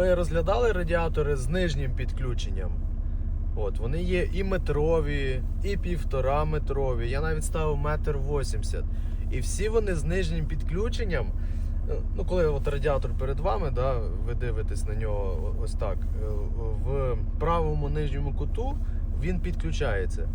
ви розглядали радіатори з нижнім підключенням? От, вони є і метрові, і півтора метрові. Я навіть ставив метр вісімдесят. І всі вони з нижнім підключенням. Е, Ну, коли от радіатор перед вами, да, ви дивитесь на нього ось так. е, В правому нижньому куту він підключається.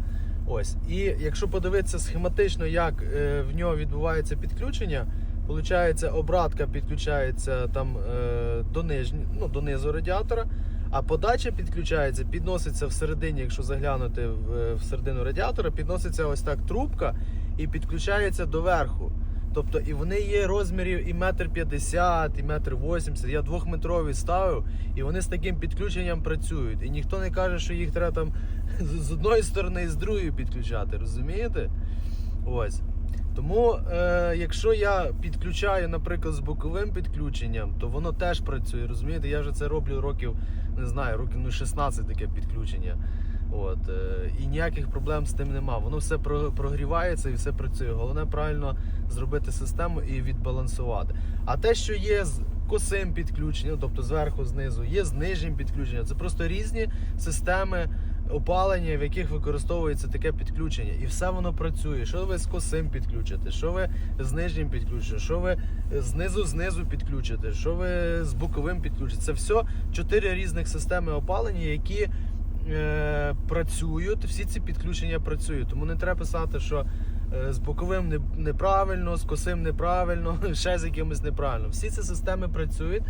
Ось. І якщо подивитися схематично, як е, в нього відбувається підключення, виходить, обратка підключається там е, до, нижні, ну, до низу радіатора, а подача підключається, підноситься всередині, якщо заглянути в, в середину радіатора, підноситься ось так трубка і підключається до верху. Тобто і вони є розмірів і метр п'ятдесят, і метр вісімдесят. Я двохметрові ставив, і вони з таким підключенням працюють. І ніхто не каже, що їх треба там з одної сторони і з другої підключати, розумієте? Ось. Тому, е, якщо я підключаю, наприклад, з боковим підключенням, то воно теж працює. Розумієте, я вже це роблю років, не знаю, років ну, 16 таке підключення. От, е, і ніяких проблем з тим нема. Воно все про- прогрівається і все працює. Головне правильно зробити систему і відбалансувати. А те, що є з косим підключенням, тобто зверху, знизу, є з нижнім підключенням, це просто різні системи опалення, в яких використовується таке підключення. І все воно працює. Що ви з косим підключите, що ви з нижнім підключите, що ви знизу знизу підключите, що ви з боковим підключите. Це все чотири різних системи опалення, які е, працюють, всі ці підключення працюють. Тому не треба писати, що е, з боковим неправильно, з косим неправильно, ще з якимось неправильно. Всі ці системи працюють